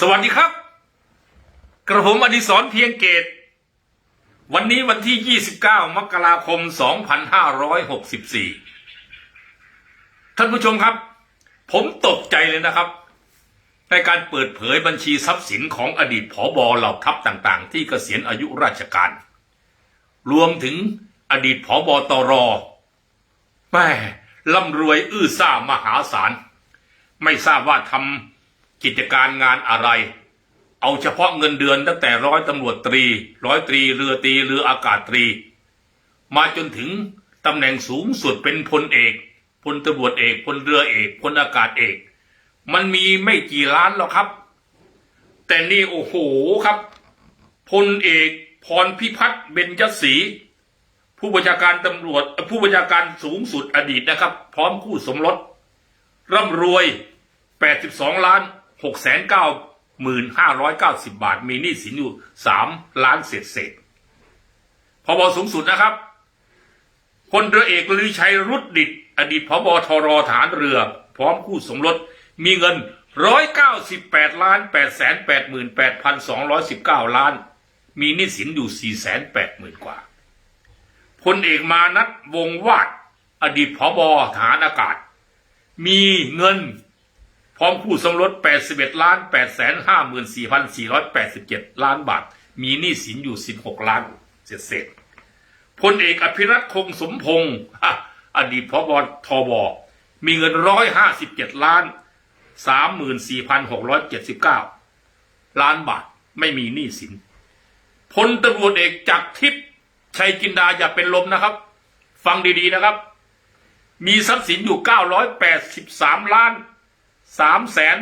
สวัสดีครับ กระผมอดิศรเพียงเกต วันนี้วันที่ 29 มกราคม 2564 ท่านผู้ชมครับ ผมตกใจเลยนะครับ ในการเปิดเผยบัญชีทรัพย์สินของอดีตผอบอเหล่าทัพต่างๆ ที่เกษียณอายุราชการ รวมถึงอดีตผอบอตรแม่ร่ำรวยอื้อซ่ามหาศาล ไม่ทราบว่าทำ กิจการงานอะไร เอาเฉพาะเงินเดือนตั้งแต่ร้อยตำรวจตรี ร้อยตรีเรือตรีเรืออากาศตรี มาจนถึงตำแหน่งสูงสุดเป็นพลเอกพลตำรวจเอกพลเรือเอกพลอากาศเอก มันมีไม่กี่ล้านหรอกครับ แต่นี่โอ้โหครับพลเอกพรพิพัฒน์เบญจศรีผู้บัญชาการตำรวจผู้บัญชาการสูงสุดอดีตนะครับ พร้อมคู่สมรสร่ำรวย 82 ล้าน 6แสน9หมื่น590บาท มีหนี้สินอยู่3ล้านเศษเศษพบสูงสุดนะครับพลเรือเอกลือชัยรุดดิตอดีตพบทรฐานเรือ พร้อมคู่สมรสมีเงิน198ล้าน8แสน8หมื่น8พัน219ล้าน มีหนี้สินอยู่4 8 0 0 0 0กว่าพลเอกมานัทวงวาด อดีตผบฐานอากาศ มีเงิน พร้อมคู่สมรส 81ล้าน8แสน54,487 ล้านบาท มีหนี้สินอยู่ 16 ล้านเศษเศษพลเอกอภิรัตคงสมพงศ์อดีตพบทบมีเงิน 157 ล้าน 34,679 ล้านบาท ไม่มีหนี้สินพลตำรวจเอกจากรทิพย์ชัยจินดาอย่าเป็นลมนะครับ ฟังดีๆนะครับ มีทรัพย์สินอยู่ 983 ล้าน 3แสน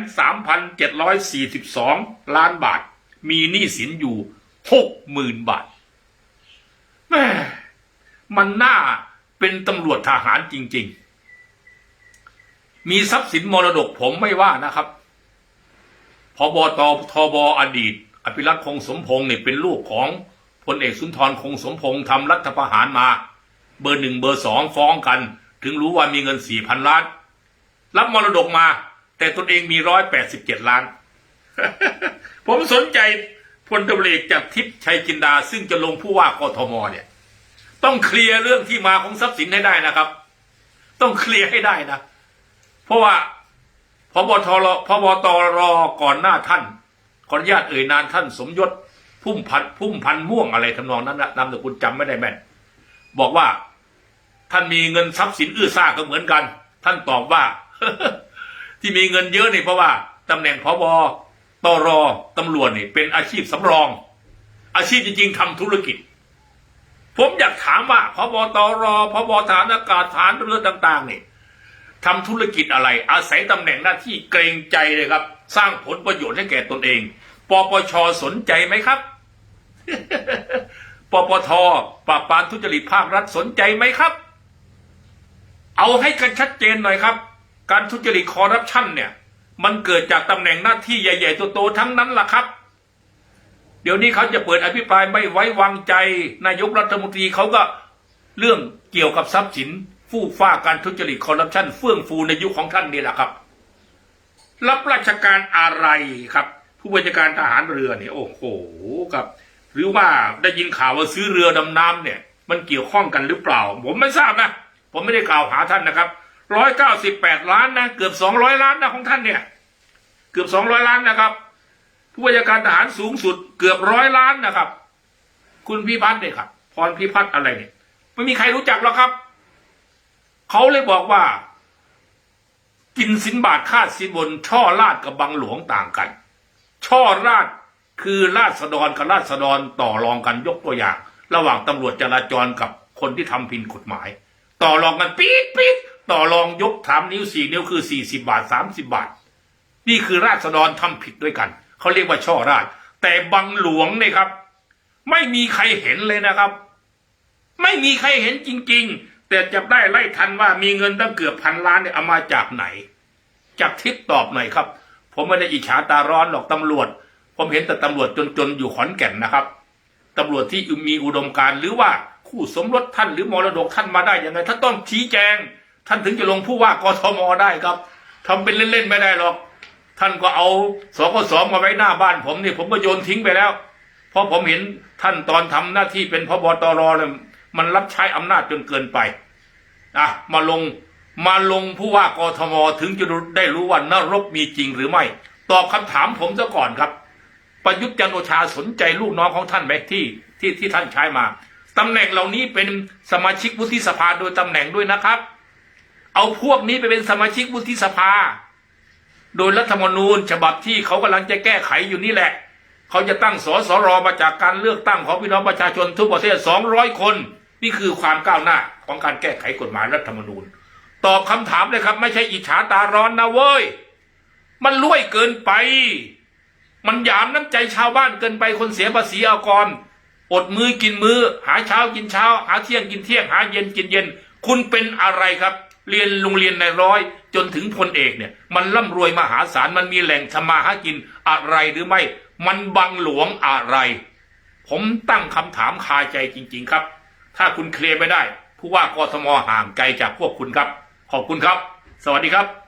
3,742ล้านบาท มีหนี้สินอยู่60,000บาทแม่มันน่าเป็นตำรวจทหารจริง ๆ มีทรัพย์สินมรดกผมไม่ว่านะครับพบตทบอดีต อภิรัตคงสมพงศ์เนี่ยเป็นลูกของพลเอกสุนทรคงสมพงศ์ทำรัฐประหารมา เบอร์หนึ่งเบอร์สองฟ้องกัน ถึงรู้ว่ามีเงินสี่พันล้าน รับมรดกมา แต่ตนเองมีร้อยแปดสิบเจ็ดล้าน ผมสนใจพลตำรวจเอกจากทิพย์ชัยจินดา ซึ่งจะลงผู้ว่ากทมเนี่ย ต้องเคลียร์เรื่องที่มาของทรัพย์สินให้ได้นะครับ ต้องเคลียร์ให้ได้นะ เพราะว่าพบทรพบตรก่อนหน้าท่านขออนุญาตเอ่ยนานท่านสมยศพุ่มพันธุ์พุ่มพันธุ์ม่วงอะไรทำนองนั้นนะนามสกุลจำไม่ได้แม่นบอกว่า ท่านมีเงินทรัพย์สินอื้อซ่าก็เหมือนกัน ท่านตอบว่า ที่มีเงินเยอะนี่เพราะว่าตำแหน่งพบตรตำรวจนี่เป็นอาชีพสำรอง อาชีพจริงๆทำธุรกิจ ผมอยากถามว่าพบตรพบฐานอากาศฐานเรือต่าง ๆ นี่ทำธุรกิจอะไร อาศัยตำแหน่งหน้าที่เกรงใจเลยครับ สร้างผลประโยชน์ให้แก่ตนเอง ปปชสนใจไหมครับ ปปทปราบปรามทุจริตภาครัฐสนใจไหมครับ เอาให้กันชัดเจนหน่อยครับ การทุจริตคอร์รัปชันเนี่ย มันเกิดจากตำแหน่งหน้าที่ใหญ่ๆโตๆทั้งนั้นล่ะครับ เดี๋ยวนี้เขาจะเปิดอภิปรายไม่ไว้วางใจ นายกรัฐมนตรีเขาก็เรื่องเกี่ยวกับทรัพย์สินฟูกฟ้าการทุจริตคอร์รัปชันเฟื่องฟูในยุคของท่านนี่แหละครับ รับราชการอะไรครับ ผู้บัญชาการทหารเรือเนี่ยโอ้โหครับ หรือว่าได้ยินข่าวว่าซื้อเรือดำน้ำเนี่ย มันเกี่ยวข้องกันหรือเปล่า ผมไม่ทราบนะ ผมไม่ได้กล่าวหาท่านนะครับ ร้อยเก้าสิบแปดล้านนะเกือบสองร้อยล้านนะของท่านเนี่ย เกือบสองร้อยล้านนะครับ ผู้บัญชาการทหารสูงสุด เกือบร้อยล้านนะครับ คุณพิพัฒน์เนี่ยครับพรพิพัฒน์อะไรเนี่ยไม่มีใครรู้จักหรอกครับเขาเลยบอกว่า กินสินบาทคาดสินบน ช่อราดกับบังหลวงต่างกัน ช่อราดคือราษฎรกับราษฎรต่อรองกันยกตัวอย่าง ระหว่างตำรวจจราจรกับคนที่ทำผิดกฎหมาย ต่อรองกันปี๊ดปี๊ด ต่อรองยกสามนิ้วสี่นิ้วคือสี่สิบาทสามสิบาท นี่คือราษฎรทำผิดด้วยกัน เขาเรียกว่าช่อราดแต่บังหลวงเนี่ยครับ ไม่มีใครเห็นเลยนะครับ ไม่มีใครเห็นจริง ๆ แต่จับได้ไล่ทันว่ามีเงินตั้งเกือบพันล้านเนี่ยเอามาจากไหนจากทิศตอบหน่อยครับ ผมไม่ได้อิจฉาตาร้อนหรอกตำรวจ ผมเห็นแต่ตำรวจจนๆอยู่ขอนแก่นนะครับตำรวจที่มีอุดมการหรือว่าคู่สมรสท่านหรือมรดกท่านมาได้ยังไงท่านต้องชี้แจง ท่านถึงจะลงผู้ว่ากทมได้ครับทำเป็นเล่นๆไม่ได้หรอก ท่านก็เอาสกสมาไว้หน้าบ้านผมนี่ผมก็โยนทิ้งไปแล้ว เพราะผมเห็นท่านตอนทำหน้าที่เป็นพบตรเลยมันรับใช้อำนาจจนเกินไปอะมาลงมาลงผู้ว่ากทมถึงจะได้รู้ว่านรกมีจริงหรือไม่ ตอบคำถามผมซะก่อนครับ ประยุทธ์จันโอชาสนใจลูกน้องของท่านไหมที่ที่ที่ท่านใช้มาตำแหน่งเหล่านี้เป็นสมาชิกวุฒิสภาโดยตำแหน่งด้วยนะครับ เอาพวกนี้ไปเป็นสมาชิกวุฒิสภา โดยรัฐธรรมนูญฉบับที่เขากำลังจะแก้ไขอยู่นี่แหละ เขาจะตั้งสสรมาจากการเลือกตั้งของพี่น้องประชาชนทุกประเทศ200คน นี่คือความก้าวหน้าของการแก้ไขกฎหมายรัฐธรรมนูญ ตอบคำถามเลยครับ ไม่ใช่อิจฉาตาร้อนนะเว้ย มันรวยเกินไป มันหยามน้ำใจชาวบ้านเกินไปคนเสียภาษีอากรอดมือกินมือ หาเช้ากินเช้า หาเที่ยงกินเที่ยง หาเย็นกินเย็น คุณเป็นอะไรครับ เรียนโรงเรียนในร้อย จนถึงพลเอกเนี่ย มันร่ำรวยมหาศาลมันมีแหล่งทำมาหากินอะไรหรือไม่ มันบังหลวงอะไร ผมตั้งคำถามคาใจจริง ๆ ครับ ถ้าคุณเคลียร์ไม่ได้ ผู้ว่ากทมห่างไกลจากพวกคุณครับ ขอบคุณครับ สวัสดีครับ